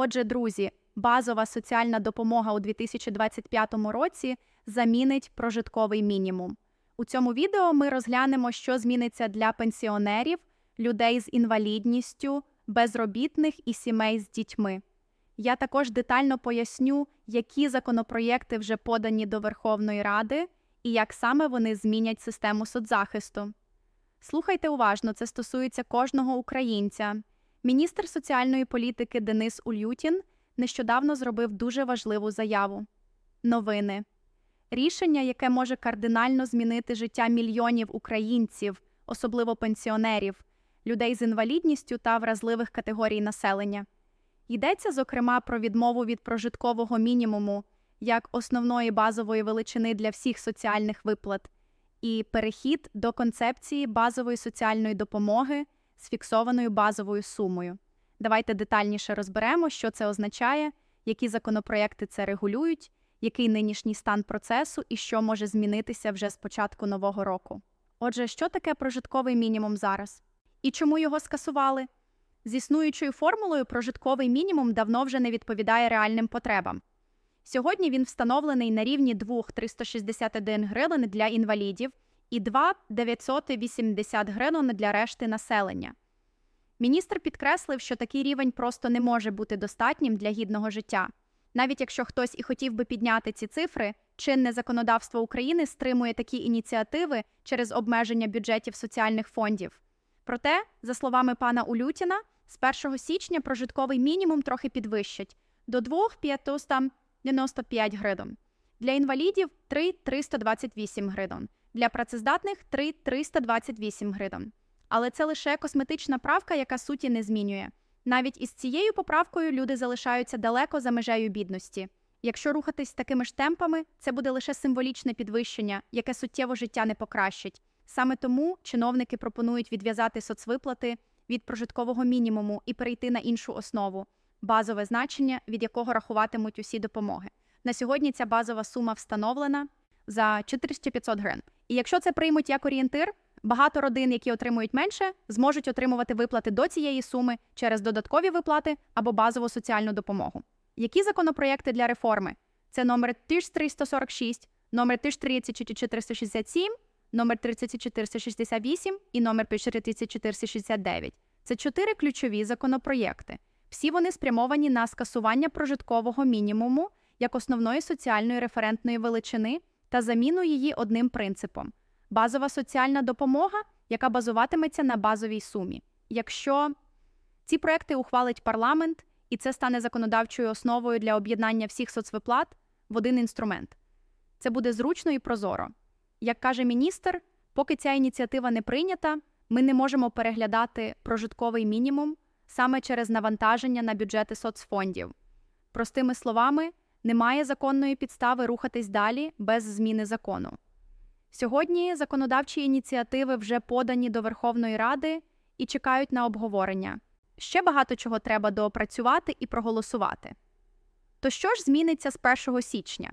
Отже, друзі, базова соціальна допомога у 2025 році замінить прожитковий мінімум. У цьому відео ми розглянемо, що зміниться для пенсіонерів, людей з інвалідністю, безробітних і сімей з дітьми. Я також детально поясню, які законопроєкти вже подані до Верховної Ради і як саме вони змінять систему соцзахисту. Слухайте уважно, це стосується кожного українця. Міністр соціальної політики Денис Ульютін нещодавно зробив дуже важливу заяву. Новини. Рішення, яке може кардинально змінити життя мільйонів українців, особливо пенсіонерів, людей з інвалідністю та вразливих категорій населення. Йдеться, зокрема, про відмову від прожиткового мінімуму як основної базової величини для всіх соціальних виплат і перехід до концепції базової соціальної допомоги з фіксованою базовою сумою. Давайте детальніше розберемо, що це означає, які законопроекти це регулюють, який нинішній стан процесу і що може змінитися вже з початку нового року. Отже, що таке прожитковий мінімум зараз? І чому його скасували? З існуючою формулою прожитковий мінімум давно вже не відповідає реальним потребам. Сьогодні він встановлений на рівні 2,361 гривень для інвалідів і 2,980 гривень для решти населення. Міністр підкреслив, що такий рівень просто не може бути достатнім для гідного життя. Навіть якщо хтось і хотів би підняти ці цифри, чинне законодавство України стримує такі ініціативи через обмеження бюджетів соціальних фондів. Проте, за словами пана Улютіна, з 1 січня прожитковий мінімум трохи підвищать до 2,595 гривень. Для інвалідів 3,328 гривень. Для працездатних 3,328 гривень. Але це лише косметична правка, яка суті не змінює. Навіть із цією поправкою люди залишаються далеко за межею бідності. Якщо рухатись такими ж темпами, це буде лише символічне підвищення, яке суттєво життя не покращить. Саме тому чиновники пропонують відв'язати соцвиплати від прожиткового мінімуму і перейти на іншу основу базове значення, від якого рахуватимуть усі допомоги. На сьогодні ця базова сума встановлена за 400-500 гривень. І якщо це приймуть як орієнтир, багато родин, які отримують менше, зможуть отримувати виплати до цієї суми через додаткові виплати або базову соціальну допомогу. Які законопроєкти для реформи? Це номер 1346, номер 133467, номер 3468 і номер 3469. Це чотири ключові законопроєкти. Всі вони спрямовані на скасування прожиткового мінімуму як основної соціальної референтної величини та заміну її одним принципом базова соціальна допомога, яка базуватиметься на базовій сумі. Якщо ці проекти ухвалить парламент, і це стане законодавчою основою для об'єднання всіх соцвиплат в один інструмент, це буде зручно і прозоро. Як каже міністр, поки ця ініціатива не прийнята, ми не можемо переглядати прожитковий мінімум саме через навантаження на бюджети соцфондів. Простими словами, немає законної підстави рухатись далі без зміни закону. Сьогодні законодавчі ініціативи вже подані до Верховної Ради і чекають на обговорення. Ще багато чого треба доопрацювати і проголосувати. То що ж зміниться з 1 січня?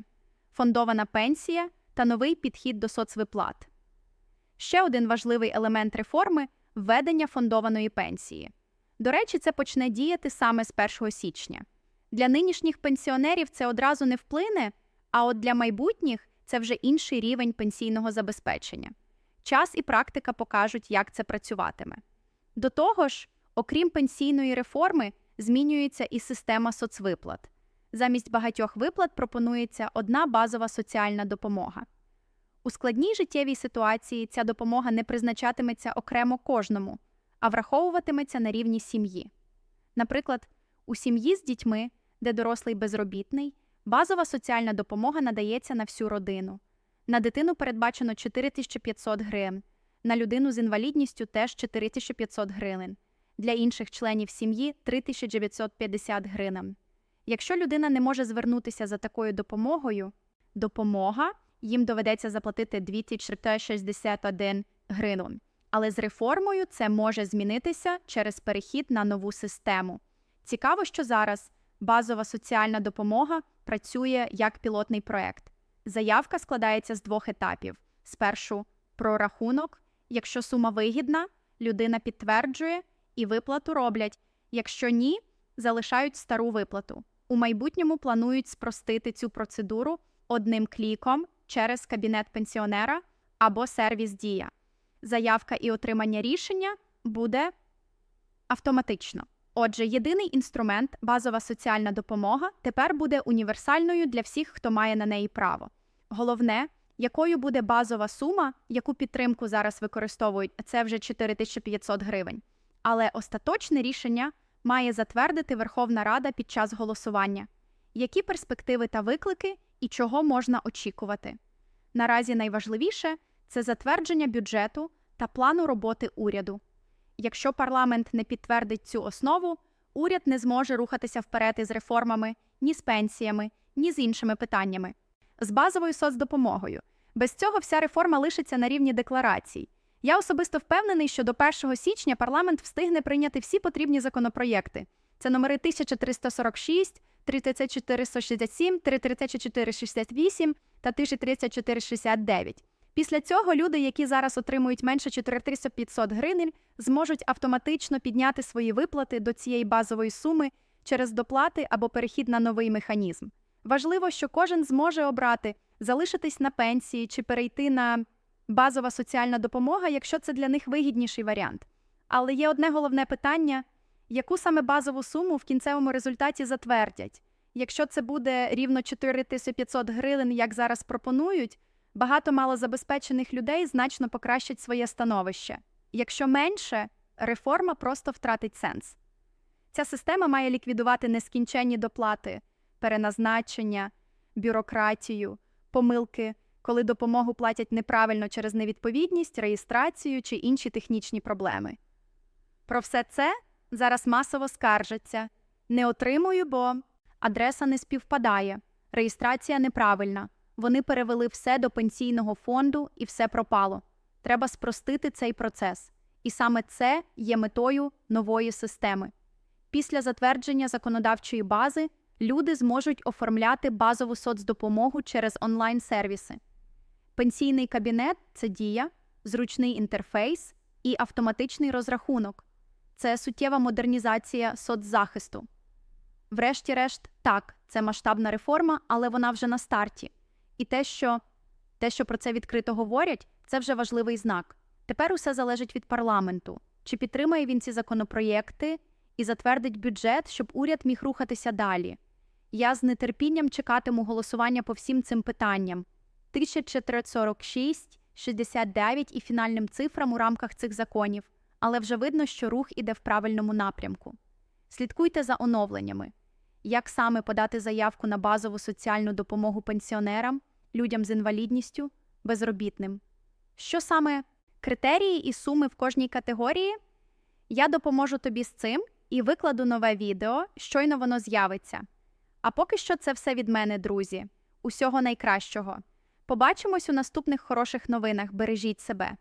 Фондована пенсія та новий підхід до соцвиплат. Ще один важливий елемент реформи введення фондованої пенсії. До речі, це почне діяти саме з 1 січня. Для нинішніх пенсіонерів це одразу не вплине, а от для майбутніх це вже інший рівень пенсійного забезпечення. Час і практика покажуть, як це працюватиме. До того ж, окрім пенсійної реформи, змінюється і система соцвиплат. Замість багатьох виплат пропонується одна базова соціальна допомога. У складній життєвій ситуації ця допомога не призначатиметься окремо кожному, а враховуватиметься на рівні сім'ї. Наприклад, у сім'ї з дітьми, де дорослий безробітний, базова соціальна допомога надається на всю родину. На дитину передбачено 4500 гривень, на людину з інвалідністю теж 4500 гривень, для інших членів сім'ї 3950 гривень. Якщо людина не може звернутися за такою допомогою, допомога їм доведеться заплатити 2461 гривень. Але з реформою це може змінитися через перехід на нову систему. Цікаво, що зараз базова соціальна допомога працює як пілотний проект. Заявка складається з двох етапів: спершу прорахунок, якщо сума вигідна, людина підтверджує і виплату роблять. Якщо ні, залишають стару виплату. У майбутньому планують спростити цю процедуру одним кліком через кабінет пенсіонера або сервіс Дія. Заявка і отримання рішення буде автоматично. Отже, єдиний інструмент, базова соціальна допомога, тепер буде універсальною для всіх, хто має на неї право. Головне, якою буде базова сума, яку підтримку зараз використовують, це вже 4500 гривень. Але остаточне рішення має затвердити Верховна Рада під час голосування. Які перспективи та виклики і чого можна очікувати? Наразі найважливіше це затвердження бюджету та плану роботи уряду. Якщо парламент не підтвердить цю основу, уряд не зможе рухатися вперед із реформами, ні з пенсіями, ні з іншими питаннями. З базовою соцдопомогою. Без цього вся реформа лишиться на рівні декларацій. Я особисто впевнений, що до 1 січня парламент встигне прийняти всі потрібні законопроєкти. Це номери 1346, 3467, 3468 та 133469. Після цього люди, які зараз отримують менше 4500 гривень, зможуть автоматично підняти свої виплати до цієї базової суми через доплати або перехід на новий механізм. Важливо, що кожен зможе обрати залишитись на пенсії чи перейти на базова соціальна допомога, якщо це для них вигідніший варіант. Але є одне головне питання: яку саме базову суму в кінцевому результаті затвердять? Якщо це буде рівно 4500 гривень, як зараз пропонують, багато малозабезпечених людей значно покращать своє становище. Якщо менше, реформа просто втратить сенс. Ця система має ліквідувати нескінченні доплати, переназначення, бюрократію, помилки, коли допомогу платять неправильно через невідповідність, реєстрацію чи інші технічні проблеми. Про все це зараз масово скаржаться. Не отримую, бо адреса не співпадає, реєстрація неправильна. Вони перевели все до пенсійного фонду і все пропало. Треба спростити цей процес. І саме це є метою нової системи. Після затвердження законодавчої бази люди зможуть оформляти базову соцдопомогу через онлайн-сервіси. Пенсійний кабінет це дія, зручний інтерфейс і автоматичний розрахунок. Це суттєва модернізація соцзахисту. Врешті-решт, так, це масштабна реформа, але вона вже на старті. І те, що те, що про це відкрито говорять, це вже важливий знак. Тепер усе залежить від парламенту, чи підтримає він ці законопроєкти і затвердить бюджет, щоб уряд міг рухатися далі. Я з нетерпінням чекатиму голосування по всім цим питанням. 1446, 69 і фінальним цифрам у рамках цих законів, але вже видно, що рух іде в правильному напрямку. Слідкуйте за оновленнями. Як саме подати заявку на базову соціальну допомогу пенсіонерам, людям з інвалідністю, безробітним? Що саме критерії і суми в кожній категорії? Я допоможу тобі з цим і викладу нове відео, щойно воно з'явиться. А поки що це все від мене, друзі. Усього найкращого. Побачимось у наступних хороших новинах. Бережіть себе.